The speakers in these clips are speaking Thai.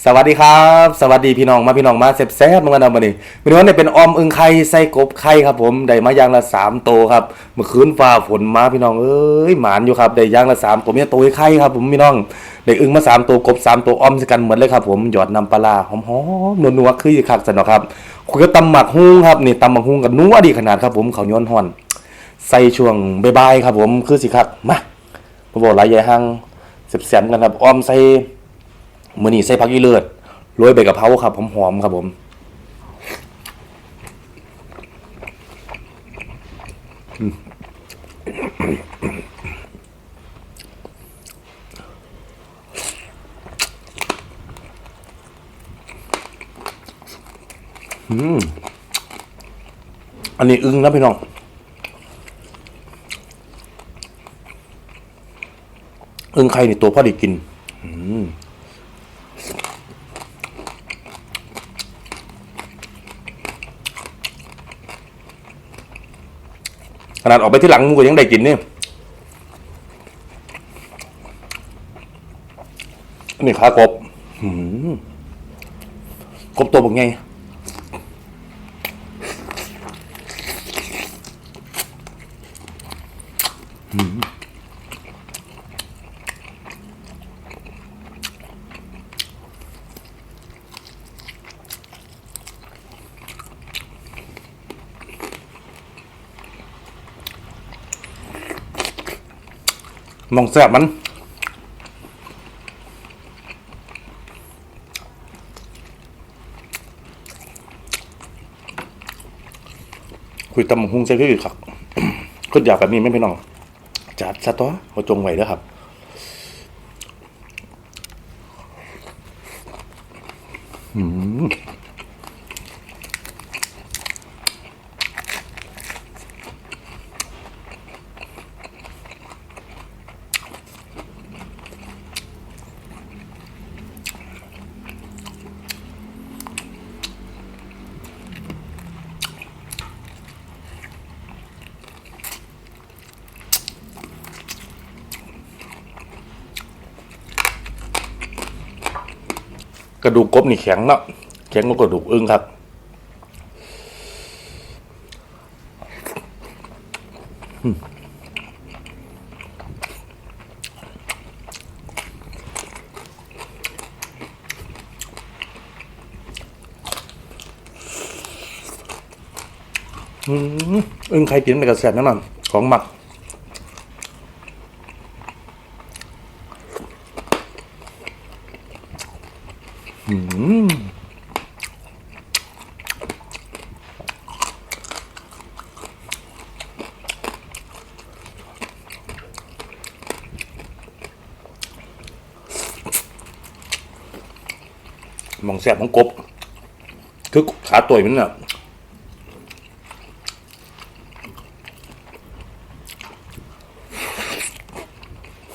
สวัสดีครับ สวัสดีพี่น้องมาพี่น้องมาแซ่บๆเหมือนกันนะวันนี้วันนี้เป็นออมอึงไข่ไส้กบไข่ครับผมได้มาย่างละสามโตวครับเมื่อคืนฟ้าฝนมาพี่น้องเอ้ยหมานอยู่ครับได้ย่างละสามตัวเมีตัวไข่ครับผมพี่น้องได้อึงมาสามตัวกบสามตัวออมสกันเหมือนเลยครับผมหยอดน้ำปลาหอมๆนัวๆคือคักสนเนาะครับคุยกับตำหมักฮุ้งครับนี่ตำหมักฮุ้งกับนัวดีขนาดครับผมเขาย้อนห่อนใส่ช่วงบ่ายๆครับผมคือสิครับมาผมบอกหลายใหญ่ห้างแซ่บๆกันครับออมใส่ มื้อนี้ใส่ผักอีเลิศโรยใบกะเพราครับหอมๆครับผมอืมอันนี้อึ้งนะพี่น้องอึ้งไข่นี่ตัวพ่อดีกินอืม ขนาดออกไปที่หลังมูก็ยังได้กินนี่นี่ขากบกบตัวแบบไงม องแซ่บมันคุยตำหุงใช่คือครับก็อยากแบบนี้ไม่พี่น้องจัดซะตัวหัวจงไว้เด้อครับ กระดูกกบนี่แข็งเนาะแข็งกว่ากระดูกอึ้งครับอืมอึ้งใครกินไปกับแซ่บแน่นอนของหมัก มองแซ่บของกบ คือขาตัวมันน่ะ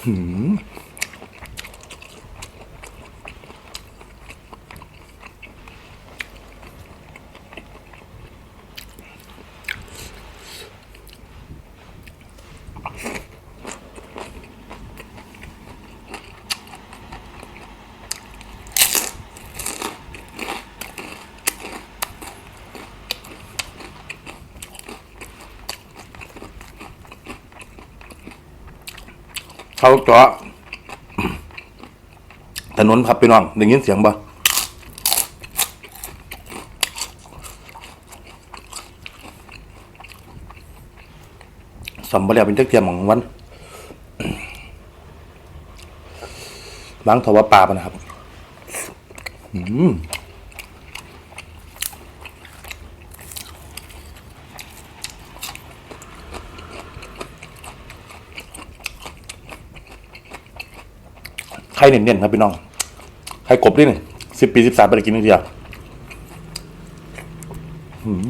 หืม เขาเจาะถนนพับไปน้องได้ยินเสียงบ่สำบ่แล้วเป็นจักเทียมของวันล้างทว่าปลาปะนะครับ อืม เน้นๆครับพี่น้องไข่กบด้วยนี่สิบปีสิบสามไปกินนึงเดียวอืม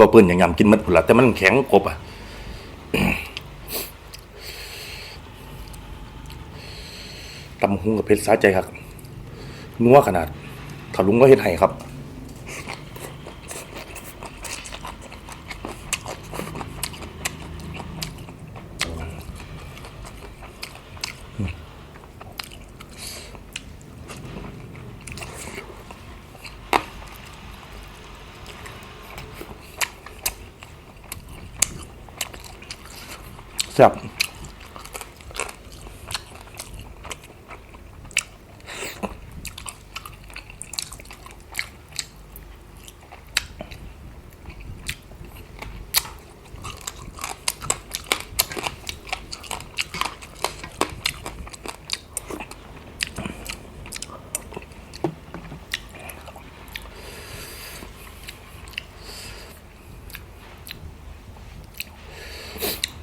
บ่เปิ้นอย่างยำกินมัดพุ่นละแต่มันแข็งกบอะตำหุงกับเพชรสาใจครับนัวขนาดถลุงก็เฮ็ดให้ครับ แ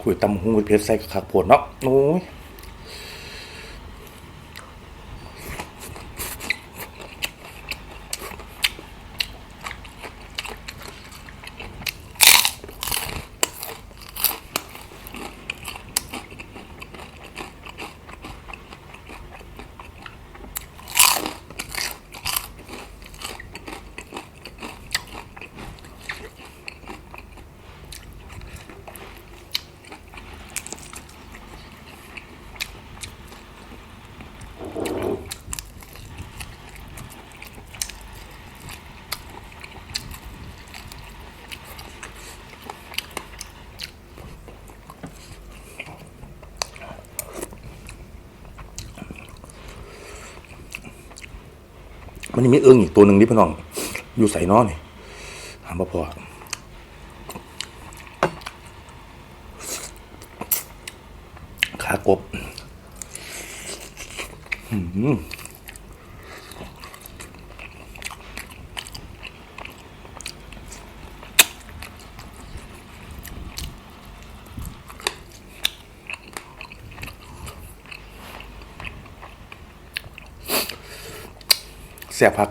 คุยตำหุงกับเพชรใส่กับขักผลเนาะโอ้ย มันยังมีเอิงอีกตัวหนึ่งนี่พี่น้อง อยู่ใส่นอนี่หามาพอขากบ อืม แซ่บพัก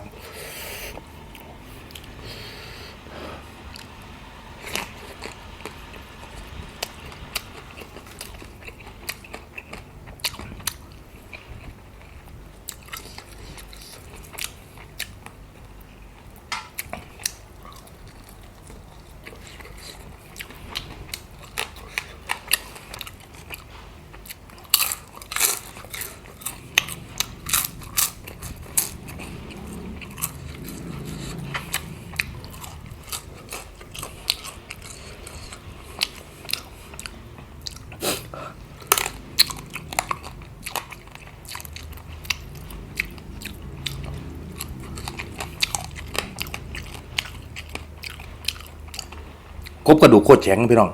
กบกระดูกโคตรแข็งพี่น้อง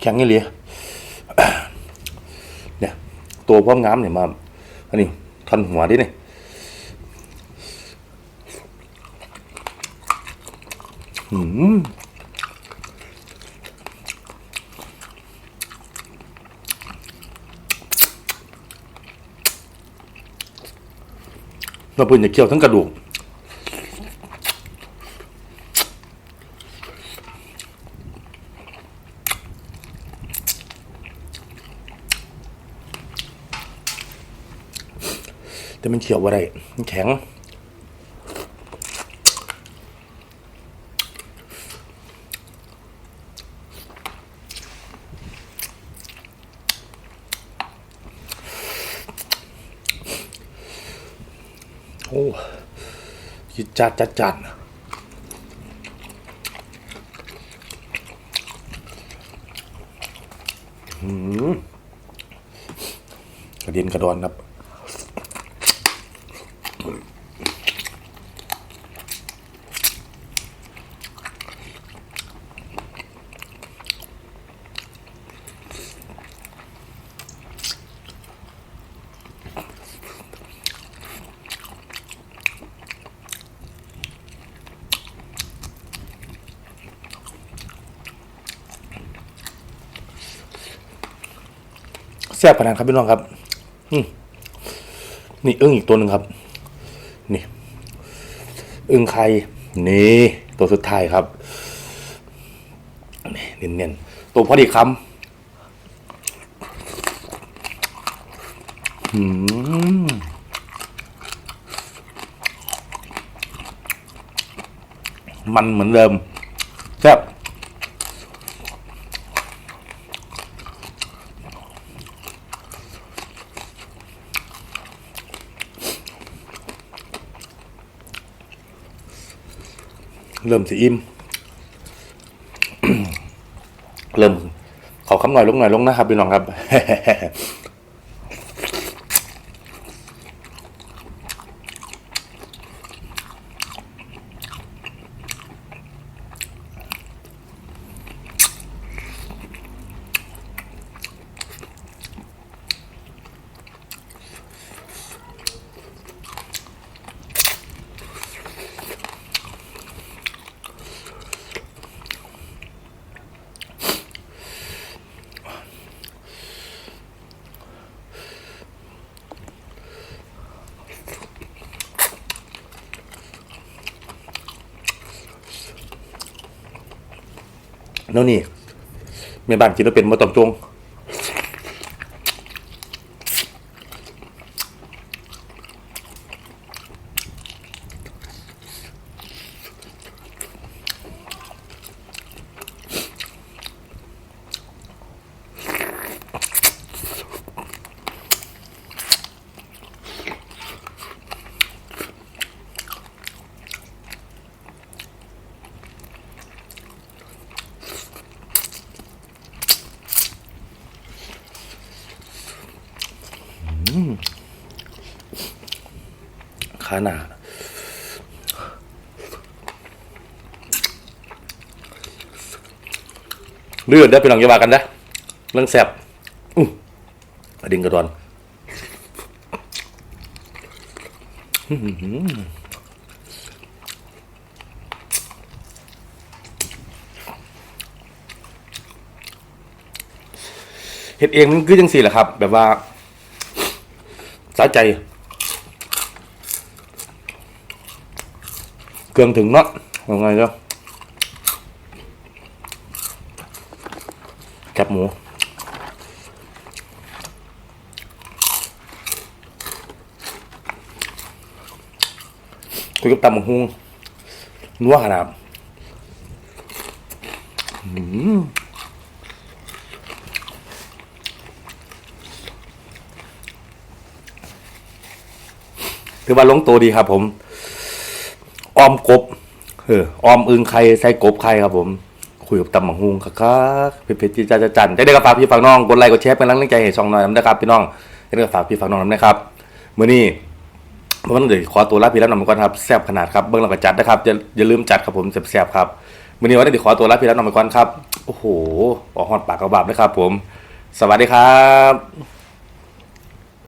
แข็งนี่เลยเนี่ย ตัวพร้อมงามเนี่ยมา อันนี้ทันหัวดิเนี่ยอืม เราเพิ่นจะเคี่ยวทั้งกระดูกแต่มันเคี่ยวอะไรมันแข็ง โอ้ยิจัดจัดจัดหืมกระเด็นกระดอนครับ แซ่บขนาดครับพี่น้องครับนี่อึ้งอีกตัวหนึ่งครับ นี่อึ้งไข่นี่ตัวสุดท้ายครับเนียนๆตัวพอดีคำอืมมันเหมือนเดิมแซ่บ เริ่มสีอิ่มเริ่มขอคำหน่อยลงหน่อยลงนะครับพี่น้องครับ แล้วนี่แม่บ้านกินแล้วเป็นมาต้องจง ขานาเลือดได้ไปลองอยาว่ากันนะเรื่องแสบอือดิ่งกระดอนเห็ดเองมันคือจังสี่แหละครับ แบบว่าสะใจ เครื่องถึงเนาะยังไงเนาะแคบหมูคุยกับตำบักฮุงนัวขนาดอื้อหือถือว่าลงตัวดีครับผม ออมกบเออออมอึงไข่ใส่กบไข่ครับผม คุยกับตำบังฮุงคักๆเผ็ดๆจีจ้าจันได้ได้กับฝากพี่ฝากน้องกดไลค์กดแชร์เป็นกำลังใจให้ช่องหน่อยนะครับพี่น้องได้กับฝากพี่ฝากน้องนะครับมื้อนี้มันเดี๋ยวขอตัวลาพี่แล้วน้องก่อนครับแซ่บขนาดครับเบิ่งแล้วก็จัดนะครับอย่าอย่าลืมจัดครับผมแซ่บๆครับมื้อนี้วันนี้เดี๋ยวขอตัวลาพี่แล้วน้องก่อนครับโอ้โหออกฮอดปากกระบาบเลยครับผม สวัสดีครับ